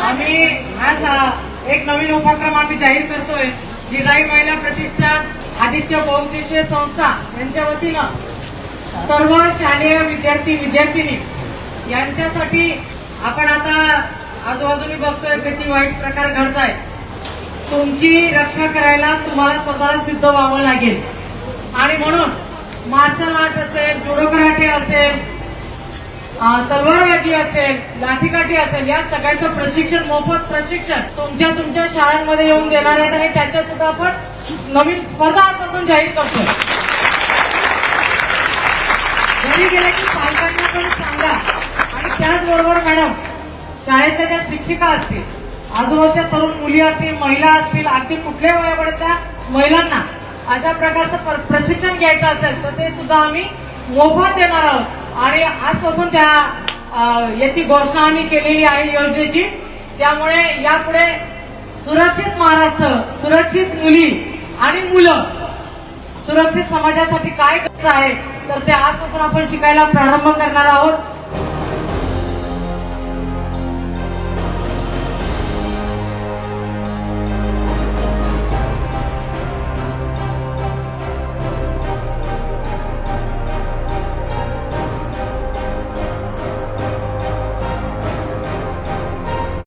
आम्ही आज एक नवीन उपक्रम आम्ही जाहीर करतोय जिजाई महिला प्रतिष्ठान आदित्य बहुउद्देशीय संस्था यांच्या वतीनं सर्व शालेय विद्यार्थी विद्यार्थिनी यांच्यासाठी आपण आता आजूबाजूनी बघतोय किती वाईट प्रकार घडत आहे तुमची रक्षा करायला तुम्हाला स्वतःला सिद्ध व्हावं लागेल. आणि म्हणून मार्शल आर्ट असेल जुडो कराटे असेल तलवारबाजी असेल लाठीकाठी असेल या सगळ्याचं प्रशिक्षण मोफत प्रशिक्षण तुमच्या तुमच्या शाळांमध्ये येऊन देणार आहेत आणि त्याच्या सुद्धा आपण नवीन स्पर्धा आजपासून जाहीर करतो घरी गेल्या की पालकांना पण सांगा. आणि त्याचबरोबर मॅडम शाळेतल्या ज्या शिक्षिका असतील आजूबाजूच्या तरुण मुली असतील महिला असतील अगदी कुठल्या वयापर्यंत महिलांना अशा प्रकारचं प्र- प्रशिक्षण घ्यायचं असेल तर ते सुद्धा आम्ही मोफत देणार आहोत. आणि आजपासून त्या याची घोषणा आम्ही केलेली आहे योजनेची. त्यामुळे यापुढे सुरक्षित महाराष्ट्र सुरक्षित मुली आणि मुलं सुरक्षित समाजासाठी काय करायचं आहे तर ते आजपासून आपण शिकायला प्रारंभ करणार आहोत.